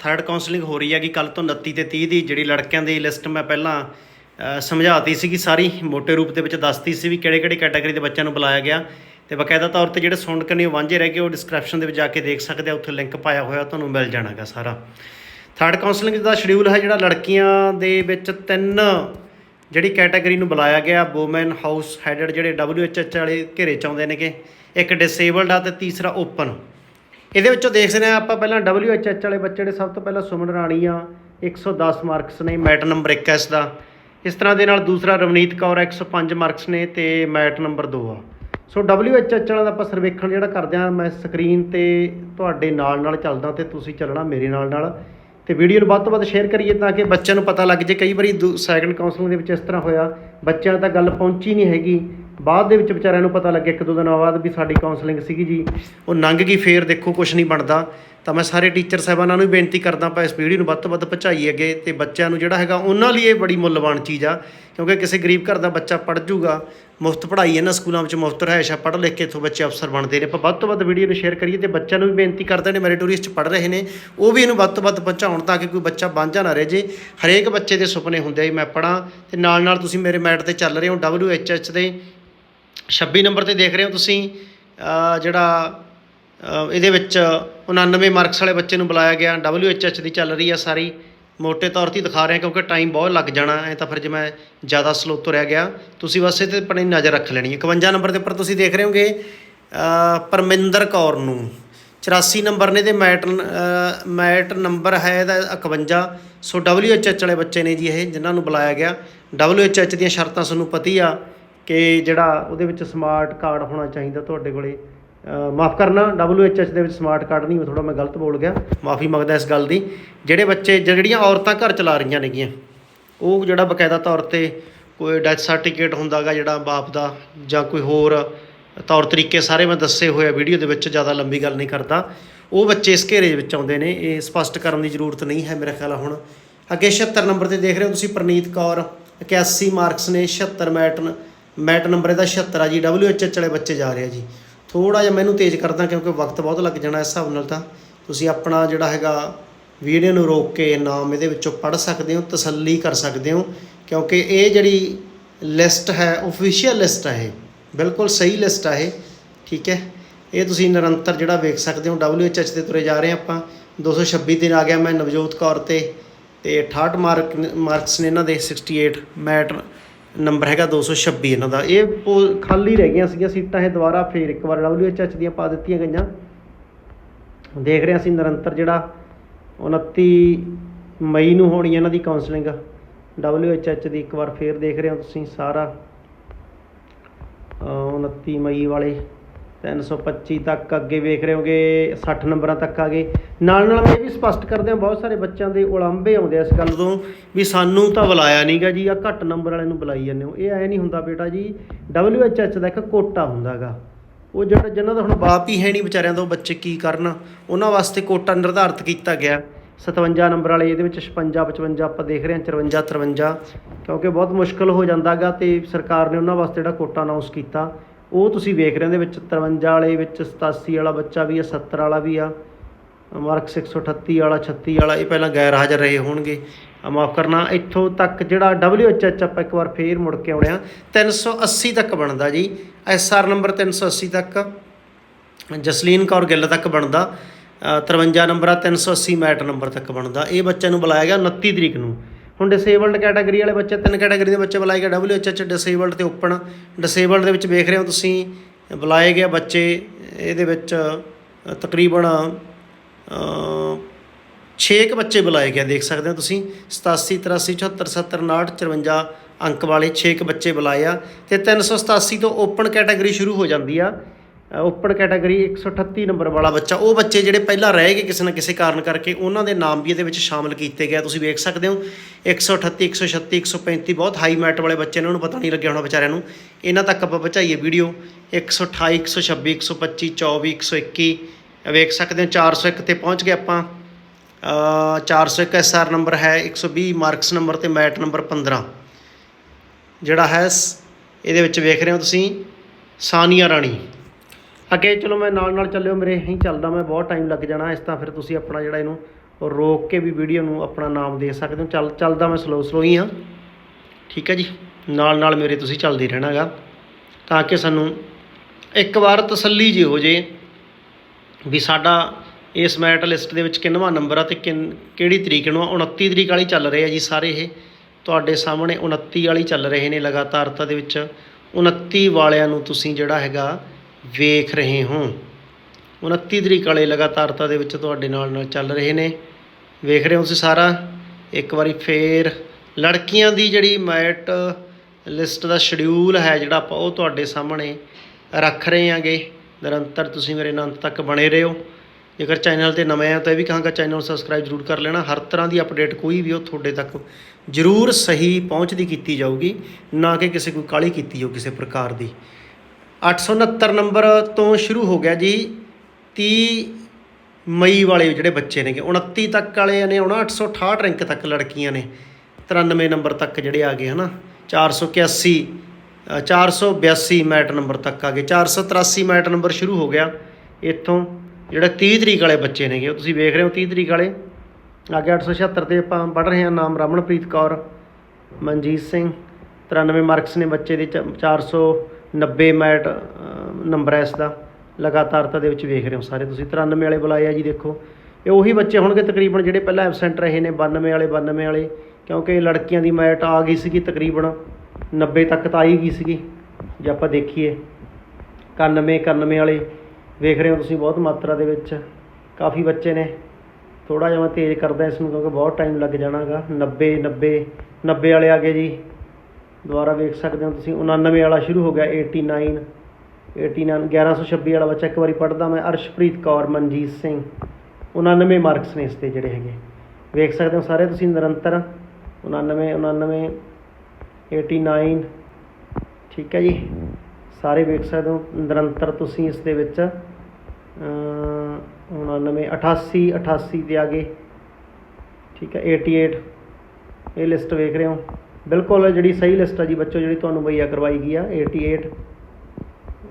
Third counselling ਹੋ ਰਹੀ ਹੈ ਕਿ ਕੱਲ ਤੋਂ 29 ਤੇ 30 ਦੀ ਜਿਹੜੀ ਲੜਕਿਆਂ ਦੀ ਲਿਸਟ ਮੈਂ ਪਹਿਲਾਂ ਸਮਝਾਤੀ ਸੀਗੀ ਸਾਰੀ ਮੋٹے ਰੂਪ ਦੇ ਵਿੱਚ ਦੱਸਤੀ ਸੀ ਵੀ ਕਿਹੜੇ ਕਿਹੜੇ ਕੈਟਾਗਰੀ ਦੇ ਬੱਚਿਆਂ ਨੂੰ ਬੁਲਾਇਆ ਗਿਆ। ਤੇ ਬਕਾਇਦਾ ਤੌਰ ਤੇ ਜਿਹੜੇ ਸੁਣ ਕਰਨੀ ਵਾਂਝੇ ਰਹਿ ਗਏ ਉਹ ਡਿਸਕ੍ਰਿਪਸ਼ਨ ਦੇ ਵਿੱਚ ਜਾ ਕੇ ਦੇਖ ਸਕਦੇ ਆ, ਉੱਥੇ ਲਿੰਕ ਪਾਇਆ ਹੋਇਆ, ਤੁਹਾਨੂੰ ਮਿਲ ਜਾਣਾਗਾ ਸਾਰਾ। ਥਰਡ ਕਾਉਂਸਲਿੰਗ ਦਾ ਸ਼ਡਿਊਲ ਹੈ ਜਿਹੜਾ ਲੜਕੀਆਂ ਦੇ ਵਿੱਚ ਤਿੰਨ ਜਿਹੜੀ ਕੈਟਾਗਰੀ ਨੂੰ ਬੁਲਾਇਆ ਗਿਆ ਵੂਮਨ ਹਾਊਸ ਹੈਡਡ ਜਿਹੜੇ WHH ਵਾਲੇ ਘੇਰੇ ਚ ਆਉਂਦੇ ਨੇਗੇ। ਇੱਕ ਡਿਸੇਬਲਡ ਆ ਤੇ ਤੀਸਰਾ ਓਪਨ ਇਹਦੇ ਵਿੱਚੋਂ ਦੇਖ ਸਕਦੇ ਹਾਂ ਆਪਾਂ ਪਹਿਲਾਂ WHH ਵਾਲੇ ਬੱਚੇ ਜਿਹੜੇ ਸਭ ਤੋਂ ਪਹਿਲਾਂ ਸੁਮਨ ਰਾਣੀ ਆ 110 ਮਾਰਕਸ ਨੇ, ਮੈਟ ਨੰਬਰ 21 ਦਾ। ਇਸ ਤਰ੍ਹਾਂ ਦੇ ਨਾਲ ਦੂਸਰਾ ਰਵਨੀਤ ਕੌਰ 105 ਮਾਰਕਸ ਨੇ ਤੇ ਮੈਟ ਨੰਬਰ 2 ਆ। ਸੋ WHH ਵਾਲਾ ਦਾ ਆਪਾਂ ਸਰਵੇਖਣ ਜਿਹੜਾ ਕਰਦੇ ਆ ਮੈਂ ਸਕਰੀਨ ਤੇ ਤੁਹਾਡੇ ਨਾਲ ਨਾਲ ਚੱਲਦਾ ਤੇ ਤੁਸੀਂ ਚੱਲਣਾ ਮੇਰੇ ਨਾਲ ਨਾਲ। ਤੇ ਵੀਡੀਓ ਨੂੰ ਵੱਧ ਤੋਂ ਵੱਧ ਸ਼ੇਅਰ ਕਰੀਏ ਤਾਂ ਕਿ ਬੱਚਿਆਂ ਨੂੰ ਪਤਾ ਲੱਗ ਜੇ ਕਈ ਵਾਰੀ ਸੈਕੰਡ ਕਾਉਂਸਲਿੰਗ ਦੇ ਵਿੱਚ ਇਸ ਤਰ੍ਹਾਂ ਹੋਇਆ, ਬੱਚਿਆਂ ਤੱਕ ਗੱਲ ਪਹੁੰਚੀ ਨਹੀਂ ਹੈਗੀ। ਬਾਅਦ ਦੇ ਵਿੱਚ ਵਿਚਾਰਿਆਂ ਨੂੰ ਪਤਾ ਲੱਗਿਆ ਇੱਕ ਦੋ ਦਿਨਾਂ ਬਾਅਦ ਵੀ ਸਾਡੀ ਕਾਉਂਸਲਿੰਗ ਸੀਗੀ ਜੀ। ਉਹ ਲੰਘ ਗਈ ਫੇਰ ਦੇਖੋ ਕੁਝ ਨਹੀਂ ਬਣਦਾ। ਤਾਂ ਮੈਂ ਸਾਰੇ ਟੀਚਰ ਸਾਹਿਬਾਨਾਂ ਨੂੰ ਬੇਨਤੀ ਕਰਦਾ ਆਪਾਂ ਇਸ ਪੀੜ੍ਹੀ ਨੂੰ ਵੱਧ ਤੋਂ ਵੱਧ ਪਹੁੰਚਾਈ ਅੱਗੇ ਤੇ ਬੱਚਿਆਂ ਨੂੰ ਜਿਹੜਾ ਹੈਗਾ ਉਹਨਾਂ ਲਈ ਇਹ ਬੜੀ ਮੁੱਲਵਾਨ ਚੀਜ਼ ਆ। ਕਿਉਂਕਿ ਕਿਸੇ ਗਰੀਬ ਘਰ ਦਾ ਬੱਚਾ ਪੜ੍ਹ ਜੂਗਾ, ਮੁਫਤ ਪੜ੍ਹਾਈ ਇਹਨਾਂ ਸਕੂਲਾਂ ਵਿੱਚ ਮੁਫਤ ਰਹਿਸ਼ ਆ, ਪੜ੍ਹ ਲਿਖ ਕੇ ਇਥੋਂ ਬੱਚੇ ਅਫਸਰ ਬਣਦੇ ਨੇ। ਆਪਾਂ ਵੱਧ ਤੋਂ ਵੱਧ ਵੀਡੀਓ ਨੂੰ ਸ਼ੇਅਰ ਕਰੀਏ ਤੇ ਬੱਚਿਆਂ ਨੂੰ ਵੀ ਬੇਨਤੀ ਕਰਦੇ ਨੇ ਮੈਰੀਟੋਰੀਅਸਟ ਪੜ੍ਹ ਰਹੇ ਨੇ। ਉਹ ਵੀ ਇਹਨੂੰ ਵੱਧ ਤੋਂ ਵੱਧ ਪਹੁੰਚਾਉਣ ਤਾਂ ਕਿ ਕੋਈ ਬੱਚਾ ਵਾਂਝਾ ਨਾ ਰਹਿ ਜੇ। ਹਰੇਕ ਬੱਚੇ ਦੇ ਸੁਪਨੇ ਹੁੰਦੇ ਆ ਮੈਂ ਪੜਾਂ ਤੇ ਨਾਲ ਨਾਲ ਤੁਸੀਂ ਮੇਰੇ ਮੈਟ ਤੇ ਚੱਲ ਰਹੇ ਹੋ WHS ਦੇ 26 ਨੰਬਰ ਤੇ ਦੇਖ ਰਹੇ ਹੋ ਤੁਸੀਂ ਜਿਹੜਾ ਇਹਦੇ ਵਿੱਚ 99 ਮਾਰਕਸ ਵਾਲੇ ਬੱਚੇ ਨੂੰ ਬੁਲਾਇਆ ਗਿਆ। WHH ਦੀ ਚੱਲ ਰਹੀ ਆ ਸਾਰੀ। ਮੋٹے ਤੌਰ ਤੇ ਦਿਖਾ ਰਿਹਾ ਕਿਉਂਕਿ ਟਾਈਮ ਬਹੁਤ ਲੱਗ ਜਾਣਾ, ਐ ਤਾਂ ਫਿਰ ਜੇ ਮੈਂ ਜ਼ਿਆਦਾ ਸਲੋ ਤੁਰਿਆ ਗਿਆ। ਤੁਸੀਂ ਬਸ ਇਹ ਤੇ ਆਪਣੀ ਨਜ਼ਰ ਰੱਖ ਲੈਣੀ ਹੈ। 51 ਨੰਬਰ ਦੇ ਉੱਪਰ ਤੁਸੀਂ ਦੇਖ ਰਹੇ ਹੋਗੇ ਪਰਮਿੰਦਰ ਕੌਰ ਨੂੰ। 84 ਨੰਬਰ ਨੇ ਤੇ ਮੈਟ ਮੈਟ ਨੰਬਰ ਹੈ ਇਹਦਾ 51 ਸੋ WHH ਵਾਲੇ ਬੱਚੇ ਨੇ ਜੀ ਇਹ, ਜਿਨ੍ਹਾਂ ਨੂੰ ਬੁਲਾਇਆ ਗਿਆ। WHH ਦੀਆਂ ਸ਼ਰਤਾਂ ਤੁਹਾਨੂੰ ਪਤੀ ਆ। ਕਿ ਜਿਹੜਾ ਉਹਦੇ ਵਿੱਚ ਸਮਾਰਟ ਕਾਰਡ ਹੋਣਾ ਚਾਹੀਦਾ ਤੁਹਾਡੇ ਕੋਲੇ। ਮਾਫ ਕਰਨਾ WHH ਦੇ ਵਿੱਚ ਸਮਾਰਟ ਕਾਰਡ ਨਹੀਂ, ਉਹ ਥੋੜਾ ਮੈਂ ਗਲਤ ਬੋਲ ਗਿਆ। ਮਾਫੀ ਮੰਗਦਾ ਇਸ ਗੱਲ ਦੀ। ਜਿਹੜੇ ਬੱਚੇ, ਜਿਹੜੀਆਂ ਔਰਤਾਂ ਘਰ ਚਲਾ ਰਹੀਆਂ ਨੇਗੀਆਂ, ਉਹ ਜਿਹੜਾ ਬਕਾਇਦਾ ਤੌਰ ਤੇ ਕੋਈ ਡੈਥ ਸਰਟੀਫਿਕੇਟ ਹੁੰਦਾਗਾ ਜਿਹੜਾ ਬਾਪ ਦਾ ਜਾਂ ਕੋਈ ਹੋਰ ਤੌਰ ਤਰੀਕੇ ਸਾਰੇ ਮੈਂ ਦੱਸੇ ਹੋਏ ਆ ਵੀਡੀਓ ਦੇ ਵਿੱਚ ਜ਼ਿਆਦਾ ਲੰਬੀ ਗੱਲ ਨਹੀਂ ਕਰਦਾ। ਉਹ ਬੱਚੇ ਇਸ ਘੇਰੇ ਵਿੱਚ ਆਉਂਦੇ ਨੇ, ਇਹ ਸਪਸ਼ਟ ਕਰਨ ਦੀ ਜ਼ਰੂਰਤ ਨਹੀਂ ਹੈ ਮੇਰਾ ਖਿਆਲ ਹੁਣ। ਅੱਗੇ 76 ਨੰਬਰ ਤੇ ਦੇਖ ਰਹੇ ਹੋ ਤੁਸੀਂ ਪ੍ਰਨੀਤ ਕੌਰ 81 ਮਾਰਕਸ ਨੇ 76 ਮੈਟਨ ਮੈਟ ਨੰਬਰ ਇਹਦਾ 76 ਆ ਜੀ WHH ਵਾਲੇ ਬੱਚੇ ਜਾ ਰਹੇ ਆ ਜੀ। ਥੋੜਾ ਜਿਹਾ ਮੈਨੂੰ ਤੇਜ਼ ਕਰਦਾ ਕਿਉਂਕਿ ਵਕਤ ਬਹੁਤ ਲੱਗ ਜਾਣਾ ਇਸ ਹਿਸਾਬ ਨਾਲ ਤਾਂ। ਤੁਸੀਂ ਆਪਣਾ ਜਿਹੜਾ ਹੈਗਾ ਵੀਡੀਓ ਨੂੰ ਰੋਕ ਕੇ ਨਾਮ ਇਹਦੇ ਵਿੱਚੋਂ ਪੜ੍ਹ ਸਕਦੇ ਹੋ, ਤਸੱਲੀ ਕਰ ਸਕਦੇ ਹੋ, ਕਿਉਂਕਿ ਇਹ ਜਿਹੜੀ ਲਿਸਟ ਹੈ ਅਫੀਸ਼ੀਅਲ ਲਿਸਟ ਹੈ ਇਹ। ਬਿਲਕੁਲ ਸਹੀ ਲਿਸਟ ਹੈ ਇਹ, ਠੀਕ ਹੈ? ਇਹ ਤੁਸੀਂ ਨਿਰੰਤਰ ਜਿਹੜਾ ਵੇਖ ਸਕਦੇ ਹੋ WHH ਤੇ ਤੁਰੇ ਜਾ ਰਹੇ ਹਾਂ ਆਪਾਂ 226 ਦਿਨ ਆ ਗਿਆ ਮੈਂ ਨਵਜੋਤ ਕੌਰ ਤੇ ਤੇ 68 ਮਾਰਕ, ਮਾਰਕਸ ਨੇ ਇਹਨਾਂ ਦੇ 68 ਮੈਟ ਨੰਬਰ ਹੈਗਾ 226 ਇਹਨਾਂ ਦਾ। ਇਹ ਪੋ- ਖਾਲੀ ਰਹਿ ਗਈਆਂ ਸੀਗੀਆਂ ਸੀਟਾਂ, ਇਹ ਦੁਬਾਰਾ ਫੇਰ ਇੱਕ ਵਾਰ WHH ਦੀਆਂ ਪਾ ਦਿੱਤੀਆਂ ਗਈਆਂ। ਦੇਖ ਰਹੇ ਹਾਂ ਅਸੀਂ ਨਿਰੰਤਰ ਜਿਹੜਾ 29 ਮਈ ਨੂੰ ਹੋਣੀ ਇਹਨਾਂ ਦੀ ਕਾਉਂਸਲਿੰਗ WHH ਦੀ ਇੱਕ ਵਾਰ ਫੇਰ ਦੇਖ ਰਹੇ ਹੋ ਤੁਸੀਂ ਸਾਰਾ, ਅਹ 29 ਮਈ ਵਾਲੇ। 325 ਤੱਕ ਅੱਗੇ ਵੇਖ ਰਹੇ ਹੋਗੇ 60 ਨੰਬਰਾਂ ਤੱਕ ਆ ਗਏ। ਨਾਲ ਨਾਲ ਮੈਂ ਇਹ ਵੀ ਸਪਸ਼ਟ ਕਰਦੇ ਹਾਂ, ਬਹੁਤ ਸਾਰੇ ਬੱਚਿਆਂ ਦੇ ਉਲਾਂਭੇ ਆਉਂਦੇ ਆ ਇਸ ਗੱਲ ਤੋਂ, ਵੀ ਸਾਨੂੰ ਤਾਂ ਬੁਲਾਇਆ ਨਹੀਂਗਾ ਜੀ ਆ ਘੱਟ ਨੰਬਰ ਵਾਲੇ ਨੂੰ ਬੁਲਾਈ ਜਾਂਦੇ ਹੋ। ਇਹ ਐ ਨਹੀਂ ਹੁੰਦਾ ਬੇਟਾ ਜੀ WHH ਦਾ ਇੱਕ ਕੋਟਾ ਹੁੰਦਾਗਾ ਉਹ ਜਿਹੜਾ ਜਿਨ੍ਹਾਂ ਦਾ ਹੁਣ ਬਾਪ ਹੀ ਹੈ ਨਹੀਂ ਵਿਚਾਰਿਆਂ ਦਾ, ਉਹ ਬੱਚੇ ਕੀ ਕਰਨ? ਉਹਨਾਂ ਵਾਸਤੇ ਕੋਟਾ ਨਿਰਧਾਰਿਤ ਕੀਤਾ ਗਿਆ। 57 ਨੰਬਰ ਵਾਲੇ, ਇਹਦੇ ਵਿੱਚ 56 55 ਆਪਾਂ ਦੇਖ ਰਹੇ ਹਾਂ 54 53 ਕਿਉਂਕਿ ਬਹੁਤ ਮੁਸ਼ਕਲ ਹੋ ਜਾਂਦਾਗਾ ਤੇ ਸਰਕਾਰ ਨੇ ਉਹਨਾਂ ਵਾਸਤੇ ਜਿਹੜਾ ਕੋਟਾ ਅਨਾਉਂਸ ਕੀਤਾ। ਉਹ ਤੁਸੀਂ ਵੇਖ ਰਹੇ ਹੋ ਇਹਦੇ ਵਿੱਚ 53 ਵਾਲੇ ਵਿੱਚ 87 ਵਾਲਾ ਬੱਚਾ ਵੀ ਆ 70 ਵਾਲਾ ਵੀ ਆ ਮਾਰਕਸ 138 ਵਾਲਾ 36 ਵਾਲਾ ਇਹ ਪਹਿਲਾਂ ਗੈਰ ਹਾਜ਼ਰ ਰਹੇ ਹੋਣਗੇ। ਮਾਫ ਕਰਨਾ ਇੱਥੋਂ ਤੱਕ ਜਿਹੜਾ WHH ਆਪਾਂ ਇੱਕ ਵਾਰ ਫੇਰ ਮੁੜ ਕੇ ਆਉਣੇ ਆ। 380 ਤੱਕ ਬਣਦਾ ਜੀ ਐਸਆਰ ਨੰਬਰ 380 ਤੱਕ ਜਸਲੀਨ ਕੌਰ ਗਿੱਲ ਤੱਕ ਬਣਦਾ ਅ, 53 ਨੰਬਰ ਆ 380 ਮੈਟ ਨੰਬਰ ਤੱਕ ਬਣਦਾ। ਇਹ ਬੱਚਿਆਂ ਨੂੰ ਬੁਲਾਇਆ ਗਿਆ 29 ਤਰੀਕ ਨੂੰ। ਹੁਣ ਡਿਸੇਬਲਡ ਕੈਟਾਗਰੀ ਵਾਲੇ ਬੱਚੇ ਤਿੰਨ ਕੈਟਾਗਰੀ ਦੇ ਬੱਚੇ ਬੁਲਾਏ ਗਏ WHH ਡਿਸੇਬਲਡ ਤੇ ਓਪਨ ਡਿਸੇਬਲਡ ਦੇ ਵਿੱਚ ਵੇਖ ਰਹੇ ਹੋ ਤੁਸੀਂ ਬੁਲਾਏ ਗਏ ਬੱਚੇ ਇਹਦੇ ਵਿੱਚ ਤਕਰੀਬਨ ਅ, 6 ਕੁ ਬੱਚੇ ਬੁਲਾਏ ਗਏ ਦੇਖ ਸਕਦੇ ਹੋ ਤੁਸੀਂ 87 83 74 70 59 54 ਅੰਕ ਵਾਲੇ 6 ਕੁ ਬੱਚੇ ਬੁਲਾਏ ਆ ਤੇ 387 ਤੋਂ ਓਪਨ ਕੈਟਾਗਰੀ ਸ਼ੁਰੂ ਹੋ ਜਾਂਦੀ ਆ। ਓਪਨ ਕੈਟਾਗਰੀ 138 ਨੰਬਰ ਵਾਲਾ ਬੱਚਾ ਉਹ ਬੱਚੇ ਜਿਹੜੇ ਪਹਿਲਾਂ ਰਹਿ ਗਏ ਕਿਸੇ ਨਾ ਕਿਸੇ ਕਾਰਨ ਕਰਕੇ ਉਹਨਾਂ ਦੇ ਨਾਮ ਵੀ ਇਹਦੇ ਵਿੱਚ ਸ਼ਾਮਲ ਕੀਤੇ ਗਏ ਤੁਸੀਂ ਵੇਖ ਸਕਦੇ ਹੋ 138 136 135 ਬਹੁਤ ਹਾਈ ਮੈਟ ਵਾਲੇ ਬੱਚੇ ਨੇ ਉਹਨਾਂ ਨੂੰ ਪਤਾ ਨਹੀਂ ਲੱਗਿਆ ਹੋਣਾ ਵਿਚਾਰਿਆਂ ਨੂੰ। ਇਹਨਾਂ ਤੱਕ ਆਪਾਂ ਪਹੁੰਚਾਈਏ ਵੀਡੀਓ 128 126 125 24 121 ਵੇਖ ਸਕਦੇ ਹੋ 401 ਤੇ ਪਹੁੰਚ ਗਏ ਆਪਾਂ। ਅ, 401 ਐਸਆਰ ਨੰਬਰ ਹੈ 120 ਮਾਰਕਸ ਨੰਬਰ ਤੇ ਮੈਟ ਨੰਬਰ 15 ਜਿਹੜਾ ਹੈ ਸ- ਇਹਦੇ ਵਿੱਚ ਵੇਖ ਰਹੇ ਹੋ ਤੁਸੀਂ ਸਾਨੀਆ ਰਾਣੀ। ਅੱਗੇ ਚਲੋ ਮੈਂ ਨਾਲ ਨਾਲ ਚੱਲਿਓ, ਮੇਰੇ ਹੀ ਚੱਲਦਾ, ਮੈਂ ਬਹੁਤ ਟਾਈਮ ਲੱਗ ਜਾਣਾ, ਇਸ ਤਾਂ ਫਿਰ ਤੁਸੀਂ ਆਪਣਾ ਜਿਹੜਾ ਇਹਨੂੰ ਔਰ ਰੋਕ ਕੇ ਵੀ ਵੀਡੀਓ ਨੂੰ ਆਪਣਾ ਨਾਮ ਦੇ ਸਕਦੇ ਹੋ। ਚੱਲ, ਚੱਲਦਾ ਮੈਂ ਸਲੋ ਸਲੋ ਹੀ ਹਾਂ। ਠੀਕ ਹੈ ਜੀ? ਨਾਲ ਨਾਲ ਮੇਰੇ ਤੁਸੀਂ ਚੱਲਦੇ ਰਹਿਣਾਗਾ। ਤਾਂ ਕਿ ਸਾਨੂੰ ਇੱਕ ਵਾਰ ਤਸੱਲੀ ਜੀ ਹੋ ਜੇ ਵੀ ਸਾਡਾ ਇਸ ਮੈਟ ਲਿਸਟ ਦੇ ਵਿੱਚ ਕਿੰਨਵਾਂ ਨੰਬਰ ਆ ਤੇ ਕਿਹੜੀ ਤਰੀਕ ਨੂੰ ਆ? 29 ਤਰੀਕ ਵਾਲੀ ਚੱਲ ਰਹੇ ਆ ਜੀ ਸਾਰੇ ਇਹ। ਤੁਹਾਡੇ ਸਾਹਮਣੇ 29 ਵਾਲੀ ਚੱਲ ਰਹੇ ਨੇ ਲਗਾਤਾਰਤਾ ਦੇ ਵਿੱਚ। 29 ਵਾਲਿਆਂ ਨੂੰ ਤੁਸੀਂ ਜਿਹੜਾ ਹੈਗਾ ਵੇਖ ਰਹੇ ਹੋ। 29 ਤਰੀਕ ਵਾਲੇ ਲਗਾਤਾਰਤਾ ਦੇ ਵਿੱਚ ਤੁਹਾਡੇ ਨਾਲ ਨਾਲ ਚੱਲ ਰਹੇ ਨੇ। ਵੇਖ ਰਹੇ ਹੋ ਤੁਸੀਂ ਸਾਰਾ। ਇੱਕ ਵਾਰੀ ਫੇਰ ਲੜਕੀਆਂ ਦੀ ਜਿਹੜੀ ਮੈਰਿਟ ਲਿਸਟ ਦਾ ਸ਼ਡਿਊਲ ਹੈ ਜਿਹੜਾ ਆਪਾਂ ਉਹ ਤੁਹਾਡੇ ਸਾਹਮਣੇ ਰੱਖ ਰਹੇ ਹਾਂਗੇ। ਨਿਰੰਤਰ ਤੁਸੀਂ ਮੇਰੇ ਨਾਲ ਅੰਤ ਤੱਕ ਬਣੇ ਰਹੋ। ਜੇਕਰ ਚੈਨਲ ਤੇ ਨਵੇਂ ਆ ਤਾਂ ਇਹ ਵੀ ਕਹਾਂਗਾ ਚੈਨਲ ਸਬਸਕ੍ਰਾਈਬ ਜ਼ਰੂਰ ਕਰ ਲੈਣਾ। ਹਰ ਤਰ੍ਹਾਂ ਦੀ ਅਪਡੇਟ ਕੋਈ ਵੀ ਉਹ ਤੁਹਾਡੇ ਤੱਕ ਜ਼ਰੂਰ ਸਹੀ ਪਹੁੰਚਦੀ ਕੀਤੀ ਜਾਊਗੀ। ਨਾ ਕਿ ਕਿਸੇ ਕੋਈ ਕਾਲੀ ਕੀਤੀ ਜਾਊ ਕਿਸੇ ਪ੍ਰਕਾਰ ਦੀ। 869 ਨੰਬਰ ਤੋਂ ਸ਼ੁਰੂ ਹੋ ਗਿਆ ਜੀ 30 ਮਈ ਵਾਲੇ ਜਿਹੜੇ ਬੱਚੇ ਨੇਗੇ 29 ਤੱਕ ਵਾਲੇ ਨੇ ਆਉਣਾ 868 ਰੈਂਕ ਤੱਕ ਲੜਕੀਆਂ ਨੇ 93 ਨੰਬਰ ਤੱਕ ਜਿਹੜੇ ਆ ਗਏ ਹਨਾ 481 482 ਮੈਟ ਨੰਬਰ ਤੱਕ ਆ ਗਏ 483 ਮੈਟ ਨੰਬਰ ਸ਼ੁਰੂ ਹੋ ਗਿਆ, ਇੱਥੋਂ ਜਿਹੜਾ 30 ਤਰੀਕ ਵਾਲੇ ਬੱਚੇ ਨੇਗੇ, ਉਹ ਤੁਸੀਂ ਵੇਖ ਰਹੇ ਹੋ 30 ਤਰੀਕ ਵਾਲੇ, ਆ ਗਿਆ 876 ਤੇ ਆਪਾਂ ਪੜ ਰਹੇ ਹਾਂ, ਨਾਮ ਰਮਨਪ੍ਰੀਤ ਕੌਰ, ਮਨਜੀਤ ਸਿੰਘ 93 ਮਾਰਕਸ ਨੇ ਬੱਚੇ ਦੇ 400 90 ਮੈਟ ਨੰਬਰ ਹੈ ਇਸ ਦਾ। ਲਗਾਤਾਰਤਾ ਦੇ ਵਿੱਚ ਵੇਖ ਰਹੇ ਹੋ ਸਾਰੇ। ਤੁਸੀਂ 93 ਵਾਲੇ ਬੁਲਾਏ ਆ ਜੀ, ਦੇਖੋ। ਇਹ ਉਹੀ ਬੱਚੇ ਹੋਣਗੇ ਤਕਰੀਬਨ ਜਿਹੜੇ ਪਹਿਲਾਂ ਐਬਸੈਂਟ ਰਹੇ ਨੇ 92 ਵਾਲੇ 92 ਵਾਲੇ। ਕਿਉਂਕਿ ਲੜਕੀਆਂ ਦੀ ਮੈਟ ਆ ਗਈ ਸੀਗੀ ਤਕਰੀਬਨ। 90 ਤੱਕ ਤਾਂ ਆਈ ਗਈ ਸੀਗੀ। ਜੇ ਆਪਾਂ ਦੇਖੀਏ 91 91 ਵਾਲੇ ਵੇਖ ਰਹੇ ਹੋ ਤੁਸੀਂ ਬਹੁਤ ਮਾਤਰਾ ਦੇ ਵਿੱਚ। ਕਾਫੀ ਬੱਚੇ ਨੇ। ਥੋੜਾ ਜਿਹਾ ਮੈਂ ਤੇਜ਼ ਕਰਦਾ ਇਸ ਨੂੰ ਕਿਉਂਕਿ ਬਹੁਤ ਟਾਈਮ ਲੱਗ ਜਾਣਾਗਾ। 90 90 90 ਵਾਲੇ ਆ ਗਏ ਜੀ। ਦੁਬਾਰਾ ਵੇਖ ਸਕਦੇ ਹੋ ਤੁਸੀਂ। 99 ਵਾਲਾ ਸ਼ੁਰੂ ਹੋ ਗਿਆ 89 89 1126 ਵਾਲਾ ਬੱਚਾ ਇੱਕ ਵਾਰੀ ਪੜ੍ਹਦਾ ਮੈਂ ਅਰਸ਼ਪ੍ਰੀਤ ਕੌਰ ਮਨਜੀਤ ਸਿੰਘ। 99 ਮਾਰਕਸ ਨੇ ਇਸ ਤੇ ਜਿਹੜੇ ਹੈਗੇ। ਵੇਖ ਸਕਦੇ ਹੋ ਸਾਰੇ ਤੁਸੀਂ ਨਿਰੰਤਰ। 99 99 89 ਠੀਕ ਹੈ ਜੀ। ਸਾਰੇ ਵੇਖ ਸਕਦੇ ਹੋ ਨਿਰੰਤਰ ਤੁਸੀਂ ਇਸ ਦੇ ਵਿੱਚ। ਅਮ, 99 88 88 ਤੇ ਆ ਗਏ ਠੀਕ ਹੈ 88 ਇਹ ਲਿਸਟ ਵੇਖ ਰਹੇ ਹੋ। ਬਿਲਕੁਲ ਜਿਹੜੀ ਸਹੀ ਲਿਸਟ ਆ ਜੀ ਬੱਚੋ, ਜਿਹੜੀ ਤੁਹਾਨੂੰ ਮੁਹੱਈਆ ਕਰਵਾਈ ਗਈ ਆ 88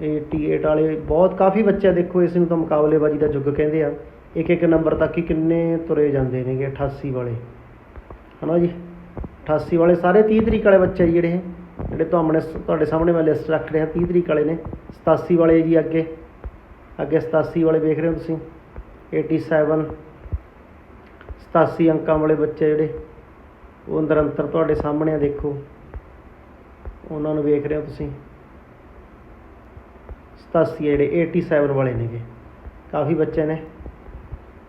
88 ਵਾਲੇ ਬਹੁਤ ਕਾਫੀ ਬੱਚੇ ਦੇਖੋ ਇਸ ਨੂੰ ਤਾਂ ਮੁਕਾਬਲੇਬਾਜ਼ੀ ਦਾ ਯੁੱਗ ਕਹਿੰਦੇ ਆ। ਇੱਕ ਇੱਕ ਨੰਬਰ ਤੱਕ ਹੀ ਕਿੰਨੇ ਤੁਰੇ ਜਾਂਦੇ ਨੇਗੇ 88 ਵਾਲੇ। ਹਨਾ ਜੀ? 88 ਵਾਲੇ ਸਾਰੇ 30 ਤਰੀਕ ਵਾਲੇ ਬੱਚੇ ਜੀ ਜਿਹੜੇ ਜਿਹੜੇ ਤੁਹਾਡੇ ਤੁਹਾਡੇ ਸਾਹਮਣੇ ਮੈਂ ਲਿਸਟ ਰੱਖ ਰਿਹਾ 30 ਤਰੀਕ ਵਾਲੇ ਨੇ। 87 ਵਾਲੇ ਜੀ ਅੱਗੇ। ਅੱਗੇ 87 ਵਾਲੇ ਵੇਖ ਰਹੇ ਹੋ ਤੁਸੀਂ। 87 87 ਅੰਕਾਂ ਵਾਲੇ ਬੱਚੇ ਜਿਹੜੇ। ਉਹ ਨਿਰੰਤਰ ਤੁਹਾਡੇ ਸਾਹਮਣੇ ਆ, ਦੇਖੋ। ਉਹਨਾਂ ਨੂੰ ਵੇਖ ਰਹੇ ਹੋ ਤੁਸੀਂ। 87 ਜਿਹੜੇ 87 ਵਾਲੇ ਨੇਗੇ। ਕਾਫੀ ਬੱਚੇ ਨੇ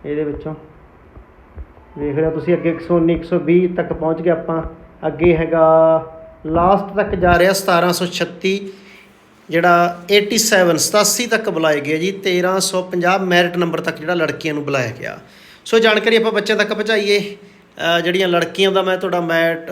ਇਹਦੇ ਵਿੱਚੋਂ। ਵੇਖ ਰਹੇ ਹੋ ਤੁਸੀਂ, ਅੱਗੇ 119 120 ਤੱਕ ਪਹੁੰਚ ਗਏ ਆਪਾਂ। ਅੱਗੇ ਹੈਗਾ ਲਾਸਟ ਤੱਕ ਜਾ ਰਿਹਾ 1736 ਜਿਹੜਾ 87 87 ਤੱਕ ਬੁਲਾਏ ਗਏ ਜੀ। 1350 ਮੈਰਿਟ ਨੰਬਰ ਤੱਕ ਜਿਹੜਾ ਲੜਕੀਆਂ ਨੂੰ ਬੁਲਾਇਆ ਗਿਆ। ਸੋ ਜਾਣਕਾਰੀ ਆਪਾਂ ਬੱਚਿਆਂ ਤੱਕ ਪਹੁੰਚਾਈਏ। ਜਿਹੜੀਆਂ ਲੜਕੀਆਂ ਦਾ ਮੈਂ ਤੁਹਾਡਾ ਮੈਟ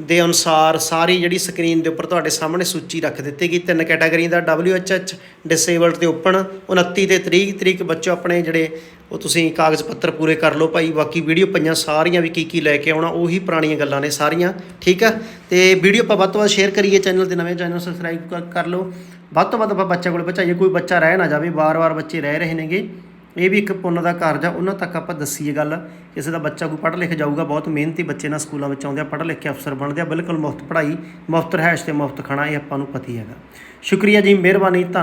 ਦੇ ਅਨੁਸਾਰ ਸਾਰੀ ਜਿਹੜੀ ਸਕਰੀਨ ਦੇ ਉੱਪਰ ਤੁਹਾਡੇ ਸਾਹਮਣੇ ਸੂਚੀ ਰੱਖ ਦਿੱਤੀ ਗਈ। ਤਿੰਨ ਕੈਟਾਗਰੀ ਦਾ WHH ਡਿਸੇਬਲਡ ਤੇ ਓਪਨ 29 ਤੇ 30 ਤਰੀਕ ਬੱਚੋ ਆਪਣੇ ਜਿਹੜੇ ਉਹ ਤੁਸੀਂ ਕਾਗਜ਼ ਪੱਤਰ ਪੂਰੇ ਕਰ ਲਓ ਭਾਈ। ਬਾਕੀ ਵੀਡੀਓ ਪਈਆਂ ਸਾਰੀਆਂ ਵੀ ਕੀ ਕੀ ਲੈ ਕੇ ਆਉਣਾ, ਉਹੀ ਪੁਰਾਣੀਆਂ ਗੱਲਾਂ ਨੇ ਸਾਰੀਆਂ, ਠੀਕ ਆ? ਤੇ ਵੀਡੀਓ ਆਪਾਂ ਵੱਧ ਤੋਂ ਵੱਧ ਸ਼ੇਅਰ ਕਰੀਏ ਚੈਨਲ ਤੇ, ਨਵੇਂ ਚੈਨਲ ਸਬਸਕ੍ਰਾਈਬ ਕਰ- ਕਰ ਲਓ। ਵੱਧ ਤੋਂ ਵੱਧ ਆਪਾਂ ਬੱਚਿਆਂ ਕੋਲ ਪਹੁੰਚਾਈਏ, ਕੋਈ ਬੱਚਾ ਰਹਿ ਨਾ ਜਾਵੇ, ਵਾਰ-ਵਾਰ ਬੱਚੇ ਰਹਿ ਰਹੇ ਨੇਗੇ। ਇਹ ਵੀ ਇੱਕ ਪੁੰਨ ਦਾ ਕਾਰਜ ਆ, ਉਹਨਾਂ ਤੱਕ ਆਪਾਂ ਦੱਸੀਏ ਗੱਲ। ਕਿਸੇ ਦਾ ਬੱਚਾ ਕੋਈ ਪੜ੍ਹ ਲਿਖ ਜਾਊਗਾ, ਬਹੁਤ ਮਿਹਨਤੀ ਬੱਚੇ ਨਾਲ ਸਕੂਲਾਂ ਵਿੱਚ ਆਉਂਦੇ ਆ ਪੜ੍ਹ ਲਿਖ ਕੇ ਅਫਸਰ ਬਣਦੇ ਆ, ਬਿਲਕੁਲ ਮੁਫਤ ਪੜ੍ਹਾਈ, ਮੁਫਤ ਰਹਿائش ਤੇ ਮੁਫਤ ਖਾਣਾ, ਇਹ ਆਪਾਂ ਨੂੰ ਪਤੀ ਹੈਗਾ। ਸ਼ੁਕਰੀਆ ਜੀ, ਮਿਹਰਬਾਨੀ